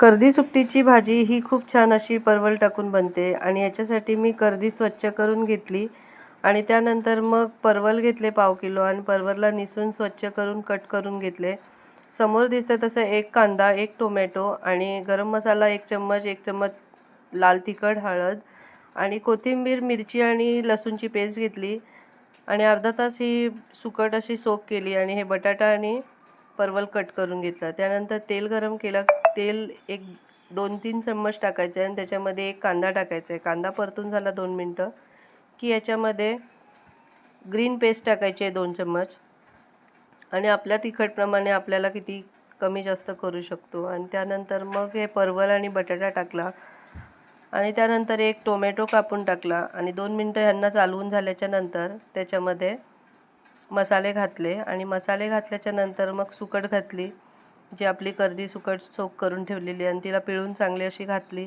कर्दी सुकटीची भाजी ही खूप छान अशी परवल टाकून बनते आणि याच्यासाठी मी कर्दी स्वच्छ करून घेतली. आणि त्यानंतर मग परवल घेतले पाव किलो आणि परवलला निसून स्वच्छ करून कट करून घेतले. समोर दिसतं तसं एक कांदा एक टोमॅटो आणि गरम मसाला एक चम्मच एक चम्मच लाल तिखट हळद आणि कोथिंबीर मिरची आणि लसूणची पेस्ट घेतली. आणि अर्धा तास ही सुकट अशी सोक केली आणि हे बटाटा आणि परवल कट करून घेतला. त्यानंतर तेल गरम केलं. तेल एक दोन तीन चम्मच टाकायचे आणि त्याच्यामध्ये एक कांदा टाकायचा आहे. कांदा परतून झाला दोन मिनटं. की याच्यामध्ये ग्रीन पेस्ट टाकायची आहे दोन चम्मच. आणि आपल्या तिखटप्रमाणे आपल्याला किती कमी जास्त करू शकतो. आणि त्यानंतर मग हे परवल आणि बटाटा टाकला. आणि त्यानंतर एक टोमॅटो कापून टाकला. आणि दोन मिनटं ह्यांना चालवून झाल्याच्यानंतर त्याच्यामध्ये मसाले घातले आणि मसाले घातल्याच्या नंतर मग सुकट घातली जी आपली कर्दी सुकट सोक करून ठेवलेली आणि तिला पिळून चांगली अशी घातली.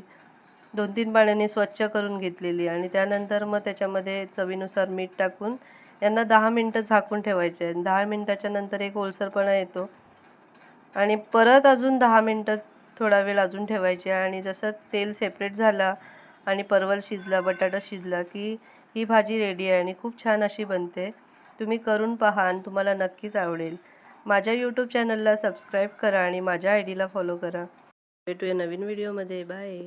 दोन तीन पाण्याने स्वच्छ करून घेतलेली आणि त्यानंतर मग त्याच्यामध्ये चवीनुसार मीठ टाकून यांना दहा मिनटं झाकून ठेवायचे. आहे दहा मिनटाच्या नंतर एक ओलसरपणा येतो आणि परत अजून दहा मिनटं थोडा वेळ अजून ठेवायचे आणि जसं तेल सेपरेट झाला आणि परवल शिजला बटाटा शिजला की ही भाजी रेडी आहे आणि खूप छान अशी बनते. तुम्ही करून पहा आणि तुम्हाला नक्कीच आवडेल. माझ्या यूट्यूब चॅनलला सबस्क्राईब करा आणि माझ्या आय डीला फॉलो करा. भेटूया नवीन व्हिडिओमध्ये बाय